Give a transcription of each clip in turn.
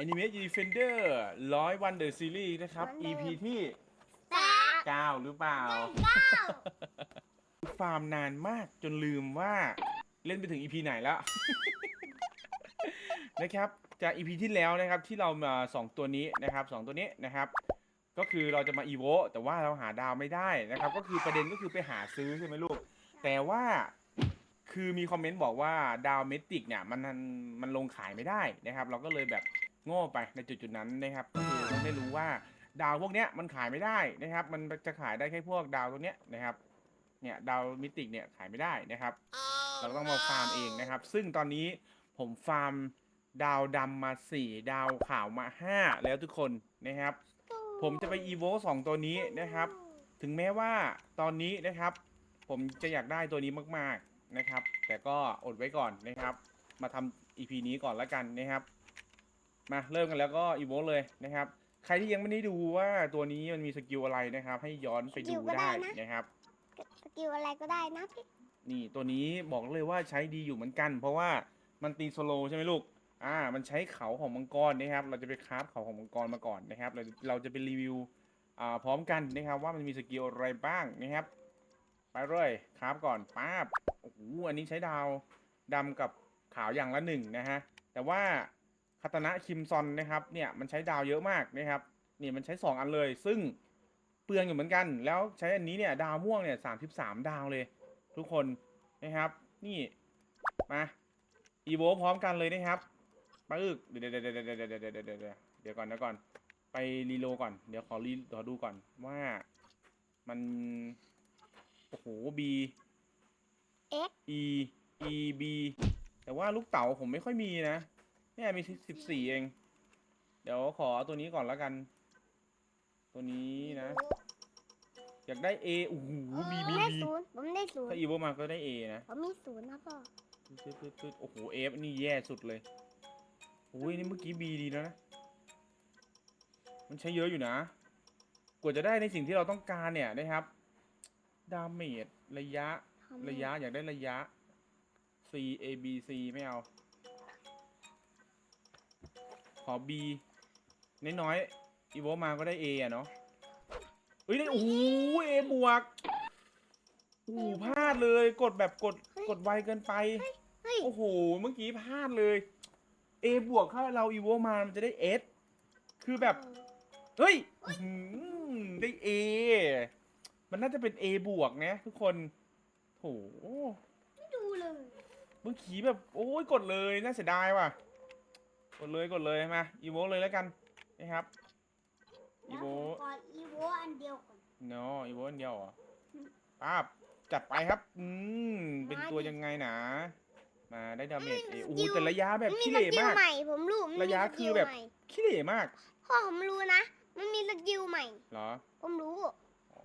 Anime Defender ร้อยวันเดอะซีรีส์นะครับเหมือนเดิม EP ที่แต่9หรือเปล่า เก้าฟาร์มนานมากจนลืมว่าเล่นไปถึง EP ไหนแล้ว นะครับ จาก EP ที่แล้วนะครับที่เรามาสองตัวนี้นะครับสองตัวนี้นะครับ ก็คือเราจะมาอีโวแต่ว่าเราหาดาวไม่ได้นะครับ ก็คือประเด็นก็คือไปหาซื้อใช่ไหมลูก แต่ว่าคือมีคอมเมนต์บอกว่าดาวเมติกเนี่ยมันมันมันลงขายไม่ได้นะครับ เราก็เลยแบบ โง่ไปในจุดจุดๆนั้นนะครับก็คือเราไม่รู้ว่าดาวพวกเนี้ยมันขายไม่ได้นะครับ มันจะขายได้แค่พวกดาวตัวเนี้ยนะครับ เนี่ยดาวมิติกเนี่ยขายไม่ได้นะครับ เราต้องมาฟาร์มเองนะครับ ซึ่งตอนนี้ผมฟาร์มดาวดำมาสี่ดาวขาวมาห้าแล้วทุกคนนะครับ ผมจะไปอีโวสองตัวนี้นะครับ ถึงแม้ว่าตอนนี้นะครับ ผมจะอยากได้ตัวนี้มาก ๆนะครับ แต่ก็อดไว้ก่อนนะครับ มาทำ EP นี้ก่อนแล้วกันนะครับ มาเริ่มกันแล้วก็อีโวเลยนะครับ ใครที่ยังไม่ได้ดูว่าตัวนี้มันมีสกิลอะไรนะครับ ให้ย้อนไปดูได้นะครับ สกิลอะไรก็ได้นะพี่ นี่ตัวนี้บอกเลยว่าใช้ดีอยู่เหมือนกัน เพราะว่ามันตีโซโลใช่ไหมลูก อ่า มันใช้เขาของมังกรนะครับ เราจะไปคราฟเขาของมังกรมาก่อนนะครับ เราเราจะไปรีวิว อ่า พร้อมกันนะครับ ว่ามันมีสกิลอะไรบ้างนะครับ ไปเลยคราฟก่อนป๊าบโอ้โห อันนี้ใช้ดาวดำกับขาวอย่างละหนึ่งนะฮะ แต่ว่า คาตานะคิมซอนนะครับเนี่ยมันใช้ดาวเยอะมากนะครับนี่มันใช้สองอันเลย ซึ่งเปลืองอยู่เหมือนกัน แล้วใช้อันนี้เนี่ยดาวม่วงเนี่ยสามสิบสามดาวเลย ทุกคนนะครับ นี่มาอีโวพร้อมกันเลยนะครับปึ๊กเดี๋ยวเดี๋ยวเดี๋ยวเดี๋ยวเดี๋ยวเดี๋ยวเดี๋ยวเดี๋ยวเดี๋ยวเดี๋ยวก่อนเดี๋ยวก่อน ไปรีโหลดก่อนเดี๋ยวขอรีขอดูก่อนว่ามันโอ้โห B เอ็ก E E B แต่ว่าลูกเต๋าผมไม่ค่อยมีนะ เนี่ยมีสิบสี่เอง เดี๋ยวขอเอาตัวนี้ก่อนแล้วกัน ตัวนี้นะ อยากได้ A โอ้โห B ผม B ได้ B ศูนย์ผมได้ศูนถ้าย์อีโวมาก็ได้ A นะ ผมมีศูนย์นะพ่อตึ๊ดตึ๊ดตึ๊ดโอ้โห F นี่แย่สุดเลยโอ้ยนี่เมื่อกี้ B ดีแล้วนะ มันใช้เยอะอยู่นะ กว่าจะได้ในสิ่งที่เราต้องการเนี่ยนะครับ ดาเมจระยะระยะอยากได้ระยะ C A B C ไม่เอาข อ B น้อยๆอีโวมาก็ได้ A อะเนาะเฮ้ยได้โอ้โห A บวกโอ้โหพลาดเลยกดแบบกดกดไวเกินไป เฮ้ย โอ้โห เมื่อกี้พลาดเลย A บวกถ้าเราอีโวมา มันจะได้ S คือแบบ เฮ้ยอื้อหือได้ A มันน่าจะเป็น A บวกนะทุกคนโถไม่ดูเลย เมื่อกี้แบบ โอ้ยกดเลย น่าเสียดายว่ะ กดเลยกดเลยมาอีโวเลยแล้วกันนะครับอีโวขออีโวอันเดียวก่อนเนาะอีโวอันเดียวเหรอป้าบจัดไปครับอืมเป็นตัวยังไงนะมาได้ดาเมจเอโอ้โหแต่ระยะแบบมันมีขี้สเหร่กิลมากใหม่ผมรู้มันมีระยะสกิลคือแบบใหม่ขี้เหร่มากพ่อผมรู้นะมันมีสกิลใหม่เหรอผมรู้อ๋อ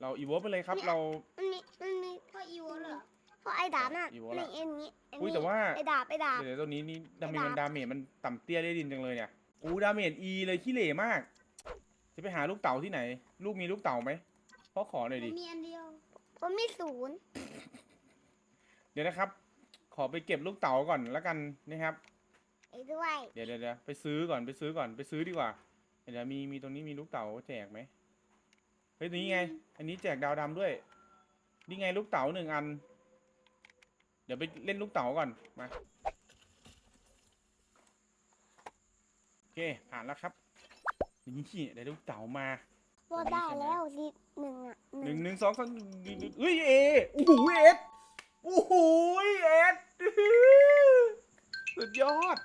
เราอีโวไปเลยครับเนี่ยเรา มันมีมันมีพ่ออีโวเหรอ พ่อไอ้ดาบน่ะอีโวนี่ละอันนี้อันอุ้ยนี้แต่ว่าไอ้ดาบไอ้ดาบ เดี๋ยวตัวนี้นี่ดาเมจดาบมันดาเมจมันต่ำเตี้ยได้ดินจังเลยเนี่ยอู้ดาเมจอีเลยขี้เหร่มาก จะไปหาลูกเต๋าที่ไหน ลูกมีลูกเต๋าไหมพ่อขอหน่อยดิ มีอันเดียว ผมมีศูนย์เดี๋ยวนะครับ ขอไปเก็บลูกเต๋าก่อนแล้วกันนะครับ ไอ้ด้วย เดี๋ยวเดี๋ยวเดี๋ยวไปซื้อก่อนไปซื้อก่อนไปซื้อดีกว่า เดี๋ยวมีมีตรงนี้มีลูกเต๋าแจกไหมเฮ้ยนี่ไง อันนี้แจกดาวดำด้วย นี่ไงลูกเต๋าหนึ่งอัน เดี๋ยวไปเล่นลูกเต๋าก่อน มา โอเค ผ่านแล้วครับ นี่ได้ลูกเต๋ามาพอได้แล้วสิหนึ่งอะหนึ่งหนึ่งสองสามเฮ้ยเอโอ้โหเอสโอ้โหเอสสุดยอด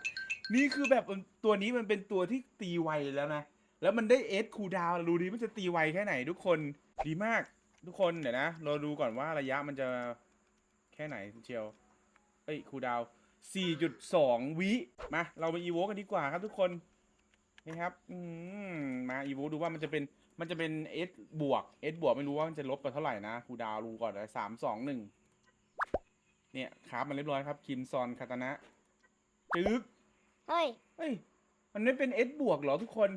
นี่คือแบบตัวนี้มันเป็นตัวที่ตีไวแล้วนะ แล้วมันได้เอสคูลดาวน์ดูดิมันจะตีไวแค่ไหนทุกคน ดีมาก ทุกคนเดี๋ยวนะ เราดูก่อนว่าระยะมันจะ แค่ไหนเชียว เอ้ยคูลดาวน์4.2 วิ มา เราไปอีโวกันดีกว่าครับทุกคน นี่ครับ อืมมาอีโวดูว่ามันจะเป็น มันจะเป็น S บวก S บวกไม่รู้ว่ามันจะลบไปเท่าไหร่นะคูลดาวน์ดูก่อนเลยสามสองหนึ่งเนี่ยครับมันเรียบร้อยครับ คิมซอนคาตานะ จึ๊กเฮ้ย เฮ้ย มันไม่เป็น S บวกเหรอทุกคน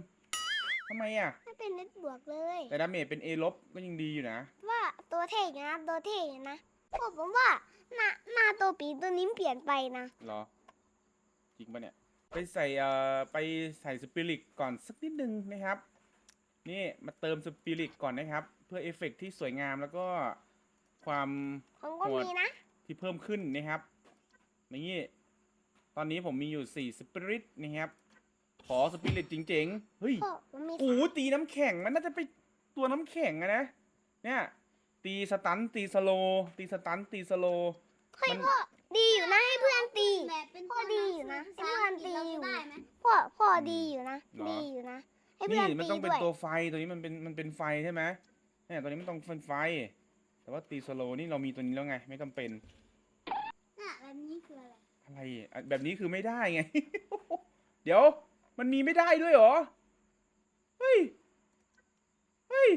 ทำไมอะ ไม่เป็นเน็ตบวกเลย แต่ดาเมจเป็น A ลบก็ยังดีอยู่นะ ว่าตัวเท่อยู่นะ ตัวเท่อยู่นะ พ่อผมว่าหน้าหน้าตัวปีตัวนี้เปลี่ยนไปนะ เหรอ จริงปะเนี่ย ไปใส่เอ่อไปใส่สปิริตก่อนสักนิดนึงนะครับ นี่มาเติมสปิริตก่อนนะครับ เพื่อเอฟเฟกต์ที่สวยงามแล้วก็ความผมก็โหดมีนะ ที่เพิ่มขึ้นนะครับนี่ตอนนี้ผมมีอยู่4สปิริตนะครับ ขอสปิริตจริงๆเฮ้ยพ่อผมมีโอ้โหตีน้ำแข็งมันน่าจะไปตัวน้ำแข็งอะนะเนี่ย ตีสตันตีสโลว์ตีสตันตีสโลว์เฮ้ยมัน พ่อดีอยู่นะให้เพื่อนตี แบบเป็นพ่อดีอยู่นะภาษาอังกฤษเราจะได้ไหมพ่อพ่อดีอยู่นะดีอยู่นะ ให้เพื่นี่อนมันตีต้องเป็นด้วยตัวไฟตัวนี้มันเป็นมันเป็นไฟใช่ไหมเนี่ยตัวนี้มันต้องเป็นไฟ แต่ว่าตีสโลว์นี่เรามีตัวนี้แล้วไง ไม่จำเป็นน่ะแบบนี้คืออะไรอะไรอะแบบนี้คือไม่ได้ไง เดี๋ยว มันมีไม่ได้ด้วยเหรอเฮ้ยเฮ้ย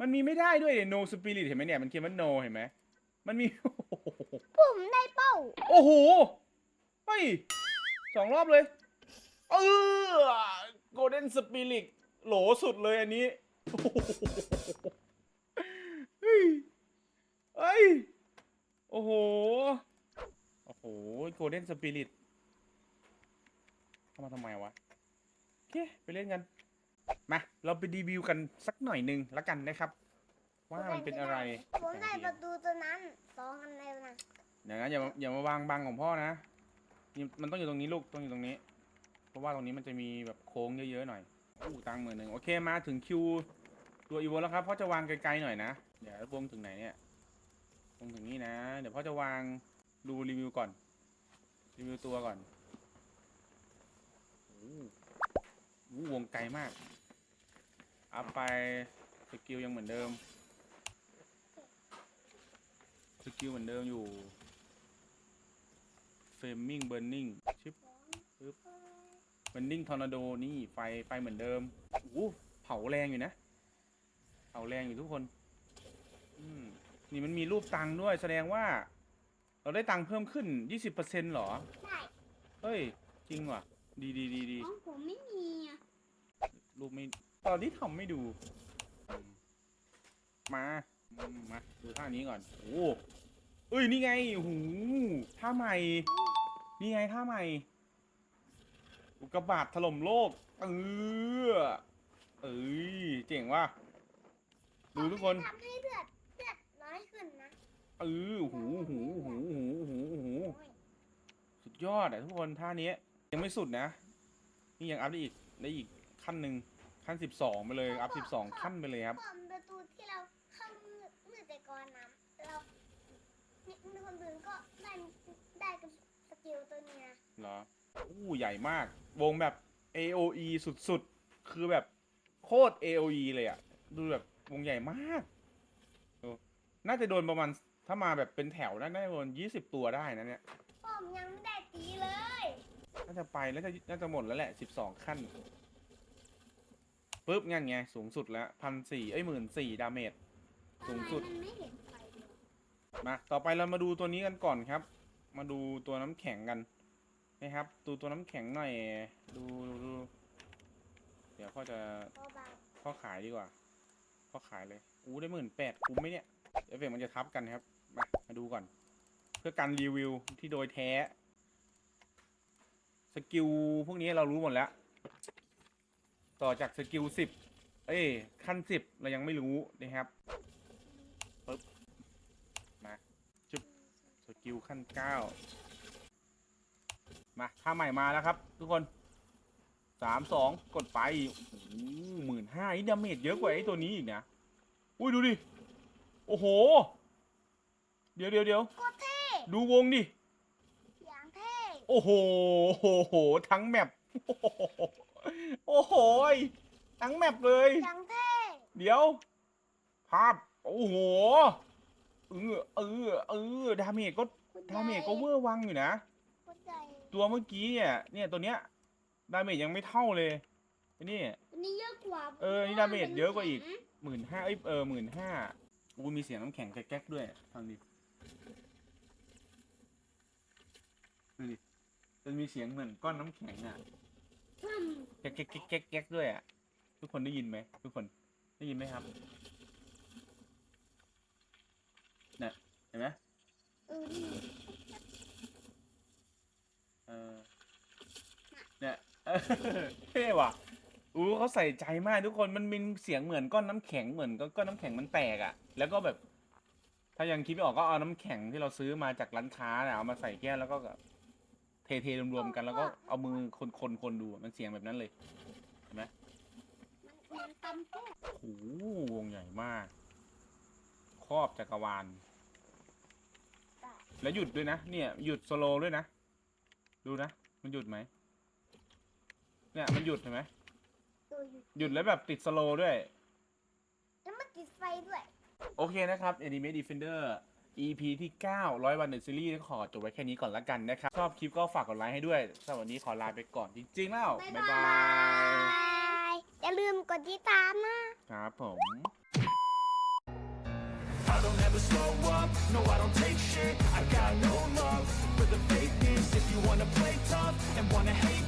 มันมีไม่ได้ด้วยเนี่ย no spirit เห็นไหมเนี่ย มันเขียนว่า no เห็นไหม มันมี ผมได้เป้า โอ้โหเฮ้ยสองรอบเลย เออ golden spirit โหลสุดเลยอันนี้โอ้โหเฮ้ยเฮ้ย โอ้โห โอ้โห golden spirit เข้ามาทำไมวะ โอเค ไปเล่นกัน มาเราไปรีวิวกันสักหน่อยหนึ่งแล้วกันนะครับ ว่ามันเป็นอะไรผมได้ประตูตัวนั้นสองอันเลยนะอย่างนั้นอย่ามาอย่ามาวางบังของพ่อนะนี่มันต้องอยู่ตรงนี้ลูกต้องอยู่ตรงนี้ เพราะว่าตรงนี้มันจะมีแบบโค้งเยอะๆหน่อยอู้ตังค์หมื่นหนึ่งโอเคมาถึงคิวตัวอีโวแล้วครับพ่อจะวางไกลๆหน่อยนะเดี๋ยววงถึงไหนเนี่ยวงถึงนี้นะ เดี๋ยวพ่อจะวางดูรีวิวก่อน รีวิวตัวก่อนโอ้โหวงไกลมาก อัพไปสกิลยังเหมือนเดิมสกิลเหมือนเดิมอยู่เฟรมมิ่งเบิร์นนิ่งชิปปึ๊บเบิร์นนิ่งทอร์นาโดนี่ไฟไฟเหมือนเดิมโอ้โหเผาแรงอยู่นะเผาแรงอยู่ทุกคนอืมนี่มันมีรูปตังค์ด้วยแสดงว่า เราได้ตังค์เพิ่มขึ้น20%หรอได้เฮ้ย จริงว่ะ ดีดีดีดีของผมไม่มีอะรูปไม่ ตอนนี้ทำไม่ดูอืมมาอืมมา ดูท่านี้ก่อน โอ้เอ้ย นี่ไงหูท่าใหม่ นี่ไงท่าใหม่ อุกกาบาตถล่มโลก เออเอ้ย เจ๋งว่ะ ดูทุกคน ทำให้เลือดเลือดน้อยขึ้นนะเออหูหูหูหูหูหูสุดยอดอะทุกคนท่านี้ยังไม่สุดนะ นี่ยังอัพได้อีกได้อีกขั้นหนึ่ง ขั้นสิบสองไปเลย อัพสิบสองขั้นไปเลยครับผมประตูที่เราเข้ามืดมืดแต่ก่อนนะเรามีมีคนอื่นก็ได้ได้กับสกิลตัวนี้นะเหรออู้ใหญ่มาก วงแบบ AOE สุดๆ คือแบบโคตร AOE เลยอะดูแบบวงใหญ่มากดูน่าจะโดนประมาณ ถ้ามาแบบเป็นแถวน่าจะโดนยี่สิบตัวได้นะเนี่ยผมยังไม่ได้ตีเลย น่าจะไปแล้วจะน่าจะหมดแล้วแหละสิบสองขั้น ปุ๊บงั้นไง สูงสุดแล้วพันสี่เอ้ยหมื่นสี่ดาเมจสูงสุดทำไมมันไม่เห็นไฟเลยมา ต่อไปเรามาดูตัวนี้กันก่อนครับ มาดูตัวน้ำแข็งกันนะครับ ดูตัวน้ำแข็งหน่อย ดูดูดูเดี๋ยวพ่อจะเบาพ่อขายดีกว่าพ่อขายเลยอู้ได้หมื่นแปดคุ้มไหมเนี่ยเอฟเฟกต์มันจะทับกันครับ มามาดูก่อน เพื่อการรีวิวที่โดยแท้ สกิลพวกนี้เรารู้หมดแล้ว ต่อจากสกิลสิบเอ้ยขั้นสิบเรายังไม่รู้นะครับปึ๊บมาจุบสกิลขั้นเก้ามาท่าใหม่มาแล้วครับ ทุกคนสามสองกดไปโอ้โหหมื่นห้านี่ดาเมจเยอะกว่าไอ้ตัวนี้อีกนะอุ้ยดูดิ โอ้โห เดี๋ยวเดี๋ยวเดี๋ยวๆโคตรเท่ดูวงดิอย่างเท่โอ้โหโอ้โหทั้งแมป โอ้โหยทั้งแมปเลยอย่างเท่เดี๋ยว ภาพ โอ้โห เออ เออ เออ ดาเมจก็ดาเมจก็เวอร์วังอยู่นะโคตรใหญ่ตัวเมื่อกี้เนี่ย เนี่ยตัวเนี้ย ดาเมจยังไม่เท่าเลยไอ้นี่อันนี้เยอะกว่าเออนี่ดาเมจเยอะกว่าอีก หมื่นห้าเอ้ยเออหมื่นห้าอู้มีเสียงน้ำแข็งแก๊กๆด้วยฟังดิดูดิมันมีเสียงเหมือนก้อนน้ำแข็งอะอืมแก๊กแก๊กแก๊กแก๊กแก๊กด้วยอะ ทุกคนได้ยินไหมทุกคนได้ยินไหมครับเนี่ยเห็นไหมเออนี่เออไหนเนี่ยเออเท่ว่ะอู้เขาใส่ใจมากทุกคนมันมีเสียงเหมือนก้อนน้ำแข็งเหมือนก้อนน้ำแข็งมันแตกอะ แล้วก็แบบ ถ้ายังคิดไม่ออกก็เอาน้ำแข็งที่เราซื้อมาจากร้านค้าน่ะเอามาใส่แก้วแล้วก็แบบ เทๆรวมๆกันแล้วก็เอามือคนๆคนดูอะมันเสียงแบบนั้นเลยเห็นไหมมันมันตำแก้วโอ้โหวงใหญ่มาก ครอบจักรวาล แล้วหยุดด้วยนะ เนี่ย หยุดสโลว์ด้วยนะ ดูนะ มันหยุดไหม เนี่ย มันหยุดเห็นไหมตัวอยู่หยุดแล้วแบบติดสโลว์ด้วย แล้วมันติดไฟด้วย โอเคนะครับ Anime Defender EP ที่9ร้อยวันเดอะซีรีส์ขอจบไว้แค่นี้ก่อนละกันนะครับ ชอบคลิปก็ฝากกดไลค์ให้ด้วยสำหรับวันนี้ขอลาไปก่อนจริงๆแล้ว บ๊ายบาย อย่าลืมกดติดตามนะครับผม I don't ever slow up, no I don't take shit I got no love for the fakeness If you wanna play tough and wanna hate